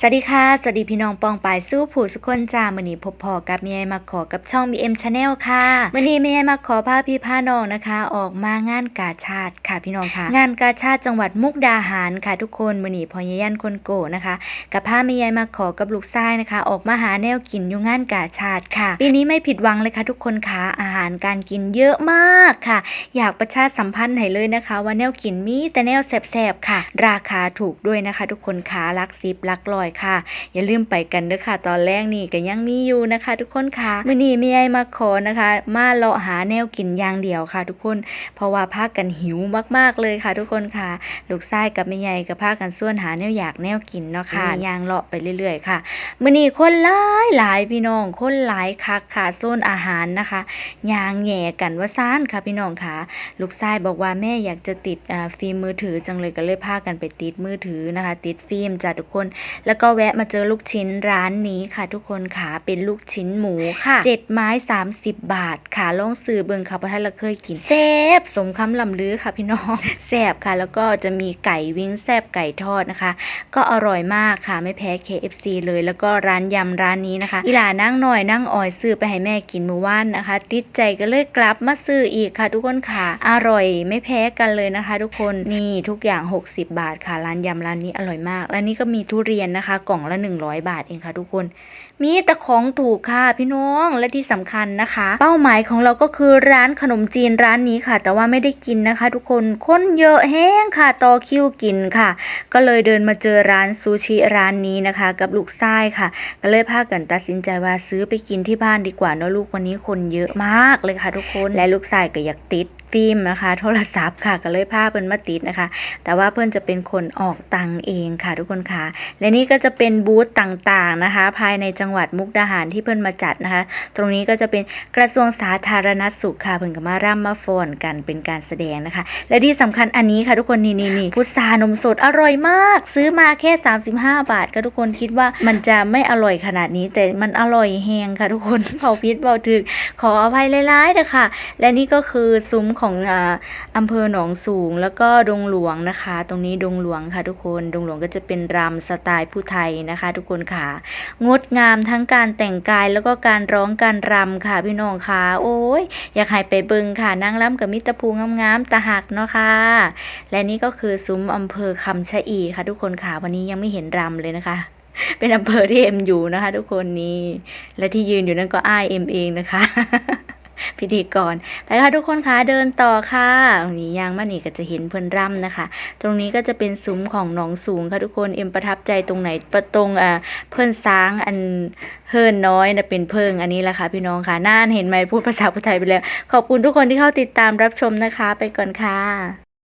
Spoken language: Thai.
สวัสดีค่ะ สวัสดีพี่น้องปองปายสู้ผู้สุคนจ้ามือนี้พบพอกับเมียมาขอกับช่อง BM Channel ค่ะมือนี้เมียมาขอพาพี่พาน้องนะคะ ออกมางานกาชาติค่ะพี่น้องค่ะ งานกาชาติจังหวัดมุกดาหารค่ะทุกคนมือนี้พอยยันคนโกนะคะ กับพาเมียมาขอกับลูกชายนะคะ ออกมาหาแนวกินอยู่งานกาชาติค่ะ ปีนี้ไม่ผิดหวังเลยค่ะ ทุกคนค่ะอาหารการกินเยอะมากค่ะ อยากประชาสัมพันธ์ให้เลยนะคะ ว่าแนวกินมีแต่แนวแซ่บๆค่ะ ราคาถูกด้วยนะคะ ทุกคนค่ะลักซิบลักลอยค่ะ อย่าลืมไปกันเด้อค่ะ ตอนแรกนี่ก็ยังมีอยู่นะคะ ทุกคนค่ะมื้อนี้แม่ยายมาขอนะคะ มาเลาะหาแนวกินอย่างเดียวค่ะ ทุกคน เพราะว่าพากันหิวมากๆเลยค่ะ ทุกคนค่ะ ลูกชายกับแม่ยายก็พากันส่วนหาแนวอยากแนวกินเนาะค่ะย่างเลาะไปเรื่อยๆค่ะมื้อนี้คนหลายหลายพี่น้อง คนหลายคักค่ะโซนอาหารนะคะย่างแหย่กันว่าซ่านค่ะพี่น้องค่ะลูกชายบอกว่าแม่อยากจะติดอ่าฟิล์มมือถือจังเลยก็เลยพากันไปติดมือถือนะคะ ติดฟิล์มจ้ะทุกคนแล้วก็แวะมาเจอลูกชิ้นร้านนี้ค่ะ ทุกคนค่ะเป็นลูกชิ้นหมูค่ะเจ็ดไม้30บาทค่ะลองซื้อเบิ่งค่ะเพราะท่านเราเคยกินแซ่บสมคำลำลือค่ะพี่น้องแซ่บค่ะ แล้วก็จะมีไก่วิ้งแซ่บไก่ทอดนะคะ ก็อร่อยมากค่ะไม่แพ้ KFC เลยแล้วก็ร้านยำร้านนี้นะคะอีหลานั่งหน่อยนั่งอ่อยซื้อไปให้แม่กินเมื่อวานนะคะ ติดใจก็เลยกลับมาซื้ออีกค่ะ ทุกคนค่ะอร่อยไม่แพ้กันเลยนะคะ ทุกคนนี่ทุกอย่าง 60 บาทค่ะ ร้านยำร้านนี้อร่อยมาก และนี่ก็มีทุเรียนนะคะกล่องละ100 บาทเองค่ะทุกคน มีแต่ของถูกค่ะพี่น้องและที่สำคัญนะคะ เป้าหมายของเราก็คือร้านขนมจีนร้านนี้ค่ะ แต่ว่าไม่ได้กินนะคะ ทุกคนคนเยอะแห้งค่ะต่อคิวกินค่ะ ก็เลยเดินมาเจอร้านซูชิร้านนี้นะคะ กับลูกชายค่ะ ก็เลยพากันตัดสินใจว่าซื้อไปกินที่บ้านดีกว่าเนอะลูกวันนี้คนเยอะมากเลยค่ะ ทุกคนและลูกชายก็อยากติดฟิล์มนะคะโทรศัพท์ค่ะก็เลยพาเพิ่นมาติดนะคะ แต่ว่าเพื่อนจะเป็นคนออกตังเองค่ะ ทุกคนค่ะ และนี่ก็จะเป็นบูธต่างๆนะคะ ภายในจังหวัดมุกดาหารที่เพื่นมาจัดนะคะ ตรงนี้ก็จะเป็นกระทรวงสาธารณสุขค่ะเพิ่นก็มาร่ำมาฟอนกันเป็นการแสดงนะคะ และที่สำคัญอันนี้ค่ะทุกคนนี่นี่นี่พุทรานมสดอร่อยมาก ซื้อมาแค่ 35 บาท ก็ทุกคนคิดว่ามันจะไม่อร่อยขนาดนี้ แต่มันอร่อยแฮงค่ะทุกคนเผาพิษเบาถึกขออภัยหลายๆนะคะและนี่ก็คือซุ้มของอ่าอำเภอหนองสูงแล้วก็ดงหลวงนะคะ ตรงนี้ดงหลวงค่ะทุกคนดงหลวงก็จะเป็นรำสไตล์ผู้ไทยนะคะ ทุกคนค่ะ งดงามทั้งการแต่งกายแล้วก็การร้องการรำค่ะพี่น้องค่ะ โอ้ยอยากให้ไปเบิงค่ะนั่งร่ำกับมิตรภูงามๆตะหักเนาะค่ะ และนี่ก็คือซุ้มอำเภอคำชะอีค่ะ ทุกคนค่ะวันนี้ยังไม่เห็นรำเลยนะคะเป็นอำเภอที่เอ็มอยู่นะคะ ทุกคนนี่และที่ยืนอยู่นั่นก็อ้ายเอ็มเองนะคะ พิธีกรไปค่ะทุกคนคะเดินต่อค่ะตรงนี้ยางมานี่ก็จะเห็นเพื่อนร่ำนะคะ ตรงนี้ก็จะเป็นซุ้มของหนองสูงค่ะทุกคนเอ็มประทับใจตรงไหนประตรงอ่าเพื่อนซ้างอันเฮิรนน้อยนะเป็นเพิงอันนี้แหละค่ะพี่น้องค่ะน่านเห็นไหมพูดภาษาพุทไทยไปแล้ว ขอบคุณทุกคนที่เข้าติดตามรับชมนะคะ ไปก่อนค่ะ